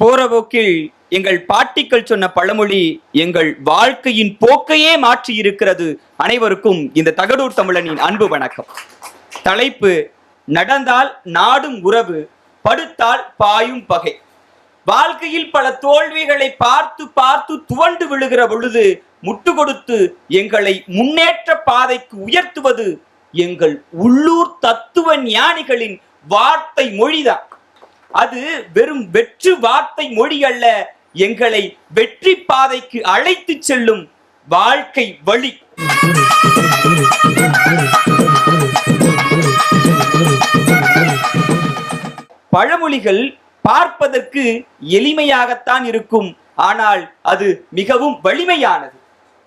போற போக்கில் எங்கள் பாட்டிக்கள் சொன்ன பழமொழி எங்கள் வாழ்க்கையின் போக்கையே மாற்றி இருக்கிறது. அனைவருக்கும் இந்த தகடூர் தமிழனின் அன்பு வணக்கம். தலைப்பு நடந்தால் நாடும் உறவு படுத்தால் பாயும் பகை. வாழ்க்கையில் பல தோல்விகளை பார்த்து பார்த்து துவண்டு விழுகிற பொழுது முட்டு கொடுத்து எங்களை முன்னேற்ற பாதைக்கு உயர்த்துவது எங்கள் உள்ளூர் தத்துவ ஞானிகளின் வார்த்தை மொழிதான். அது வெறும் வெற்று வார்த்தை மொழி அல்ல. எங்களை வெற்றி பாதைக்கு அழைத்து செல்லும் வாழ்க்கை வழி. பழமொழிகள் பார்ப்பதற்கு எளிமையாகத்தான் இருக்கும். ஆனால் அது மிகவும் வலிமையானது.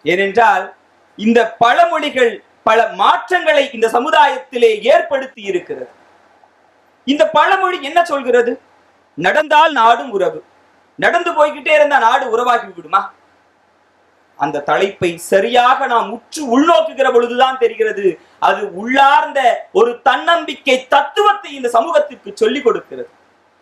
ஏனென்றால் இந்த பழமொழிகள் பல மாற்றங்களை இந்த சமுதாயத்திலே ஏற்படுத்தி இருக்கிறது. இந்த பழமொழி என்ன சொல்கிறது? நடந்தால் நாடும் உறவு. நடந்து போய்கிட்டே இருந்தா நாடு உறவாகி விடுமா? அந்த தலைப்பை சரியாக நாம் உற்று உள்நோக்குகிற பொழுதுதான் தெரிகிறது. அது உள்ளார்ந்த ஒரு தன்னம்பிக்கை தத்துவத்தை இந்த சமூகத்திற்கு சொல்லிக் கொடுக்கிறது.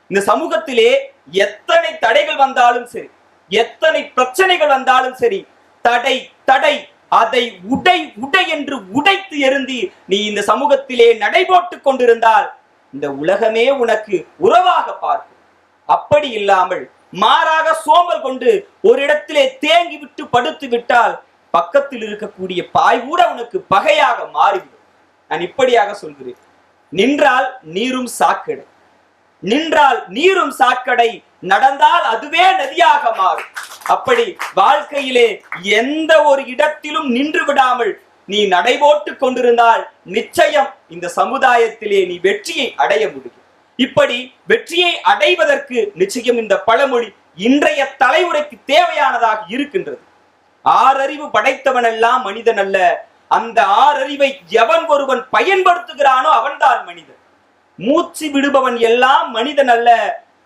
இந்த சமூகத்திலே எத்தனை தடைகள் வந்தாலும் சரி எத்தனை பிரச்சனைகள் வந்தாலும் சரி தடை தடை அதை உடை உடை என்று உடைத்து எருந்தி நீ இந்த சமூகத்திலே நடைபோட்டுக் கொண்டிருந்தால் இந்த உலகமே உனக்கு உறவாக பார்க்கும். அப்படி இல்லாமல் மாறாக சோம்பல் கொண்டு ஒரு இடத்திலே தேங்கி விட்டு படுத்து விட்டால் பக்கத்தில் இருக்கக்கூடிய பாய் கூட உனக்கு பகையாக மாறிவிடும். நான் இப்படியாக சொல்கிறேன். நின்றால் நீரும் சாக்கடை. நின்றால் நீரும் சாக்கடை. நடந்தால் அதுவே நதியாக மாறும். அப்படி வாழ்க்கையிலே எந்த ஒரு இடத்திலும் நின்று விடாமல் நீ நடைபோட்டு கொண்டிருந்தால் நிச்சயம் இந்த சமுதாயத்திலே நீ வெற்றியை அடைய முடியும். இப்படி வெற்றியை அடைவதற்கு நிச்சயம் இந்த பழமொழி இன்றைய தலைமுறைக்கு தேவையானதாக இருக்கின்றது. ஆறறிவு படைத்தவன் எல்லாம் மனிதன் அல்ல. அந்த ஆறறிவை எவன் ஒருவன் பயன்படுத்துகிறானோ அவன்தான் மனிதன். மூச்சு விடுபவன் எல்லாம் மனிதன் அல்ல.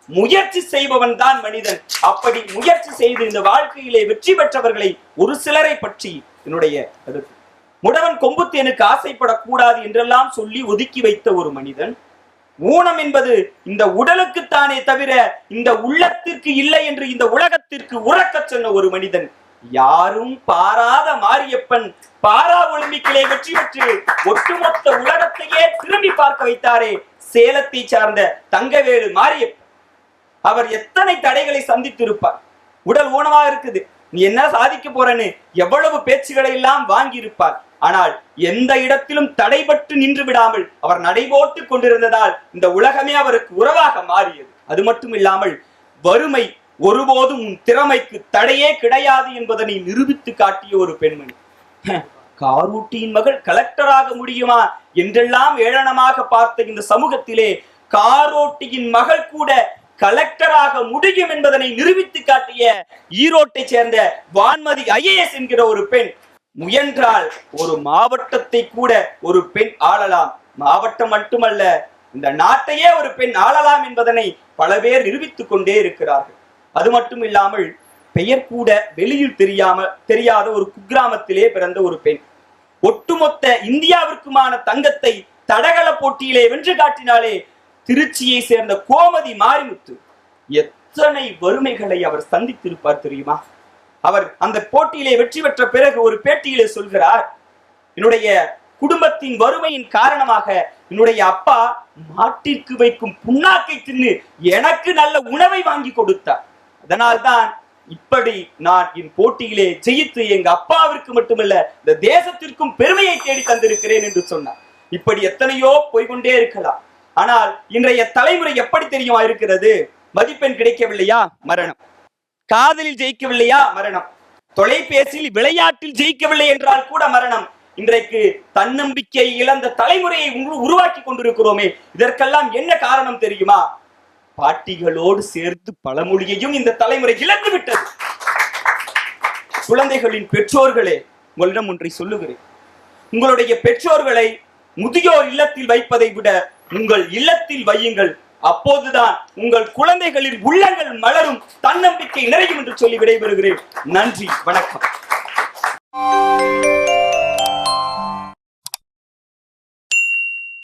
முயற்சி செய்பவன் தான் மனிதன். அப்படி முயற்சி செய்து இந்த வாழ்க்கையிலே வெற்றி பெற்றவர்களை ஒரு சிலரை பற்றி என்னுடைய கருத்து. முடவன் கொம்புத்தேனுக்கு ஆசைப்படக்கூடாது என்றெல்லாம் சொல்லி ஒதுக்கி வைத்த ஒரு மனிதன் ஊனம் என்பது இந்த உடலுக்குத்தானே தவிர இந்த உள்ளத்திற்கு இல்லை என்று இந்த உலகத்திற்கு உறக்க சொன்ன ஒரு மனிதன். யாரும் பாராத மாரியப்பன் பாரா ஒலிம்பிக்கிலே வெற்றி பெற்று ஒட்டுமொத்த உலகத்தையே திரும்பி பார்க்க வைத்தாரே சேலத்தை சார்ந்த தங்கவேலு மாரியப்பன். அவர் எத்தனை தடைகளை சந்தித்திருப்பார். உடல் ஊனமாக இருக்குது. நீ என்ன சாதிக்க போறன்னு எவ்வளவு பேச்சுகளை எல்லாம் வாங்கியிருப்பார். ஆனால் எந்த இடத்திலும் தடைபட்டு நின்று விடாமல் அவர் நடைபோட்டு கொண்டிருந்ததால் இந்த உலகமே அவருக்கு உறவாக மாறியது. அது மட்டும் இல்லாமல் வறுமை ஒருபோதும் உன் திறமைக்கு தடையே கிடையாது என்பதனை நிரூபித்து காட்டிய ஒரு பெண்மணி. காரூட்டியின் மகள் கலெக்டராக முடியுமா என்றெல்லாம் ஏளனமாக பார்த்த இந்த சமூகத்திலே காரோட்டியின் மகள் கூட கலெக்டராக முடியும் என்பதனை நிரூபித்து காட்டிய ஈரோட்டை சேர்ந்த வான்மதி ஐஏஎஸ் என்கிற ஒரு பெண் முயன்றால் ஒரு மாவட்டத்தை கூட ஒரு பெண் ஆளலாம். மாவட்டம் மட்டுமல்ல இந்த நாட்டையே ஒரு பெண் ஆளலாம் என்பதனை பல பேர் நிரூபித்துக் கொண்டே இருக்கிறார்கள். அது மட்டும் இல்லாமல் பெயர் கூட வெளியில் தெரியாம தெரியாத ஒரு குக்கிராமத்திலே பிறந்த ஒரு பெண். ஒட்டுமொத்த இந்தியாவிற்குமான தங்கத்தை தடகள போட்டியிலே வென்று காட்டினாலே திருச்சியை சேர்ந்த கோமதி மாரிமுத்து எத்தனை வறுமைகளை அவர் சந்தித்திருப்பார் தெரியுமா? அவர் அந்த போட்டியிலே வெற்றி பெற்ற பிறகு ஒரு பேட்டியிலே சொல்கிறார் என்னுடைய குடும்பத்தின் வறுமையின் காரணமாக என்னுடைய அப்பா மாட்டிற்கு வைக்கும் புண்ணாக்கை தின்னு எனக்கு நல்ல உணவை வாங்கி கொடுத்தார். அதனால்தான் இப்படி நான் என் போட்டியிலே ஜெயித்து எங்க அப்பாவிற்கு மட்டுமல்ல இந்த தேசத்திற்கும் பெருமையை தேடி தந்திருக்கிறேன் என்று சொன்னார். இப்படி எத்தனையோ போய்கொண்டே இருக்கலாம். ஆனால் இன்றைய தலைமுறை எப்படி தெரியுமா இருக்கிறது? மதிப்பெண் கிடைக்கவில்லையா? மரணம். காதலில் ஜெயிக்கவில்லையா? மரணம். தொலைபேசியில் விளையாட்டில் ஜெயிக்கவில்லை என்றால் கூட மரணம். இன்றைக்கு தன்னம்பிக்கை இழந்த தலைமுறையை உருவாக்கி கொண்டிருக்கிறோமே. இதற்கெல்லாம் என்ன காரணம் தெரியுமா? பாட்டிகளோடு சேர்த்து பழமொழியையும் இந்த தலைமுறை இழந்து விட்டது. குழந்தைகளின் பெற்றோர்களே உங்களிடம் ஒன்றை சொல்லுகிறேன். உங்களுடைய பெற்றோர்களை முதியோர் இல்லத்தில் வைப்பதை விட உங்கள் இல்லத்தில் வையுங்கள். அப்போதுதான் உங்கள் குழந்தைகளின் உள்ளங்கள் மலரும். தன்னம்பிக்கை நிறையும் என்று சொல்லி விடைபெறுகிறேன். நன்றி வணக்கம்.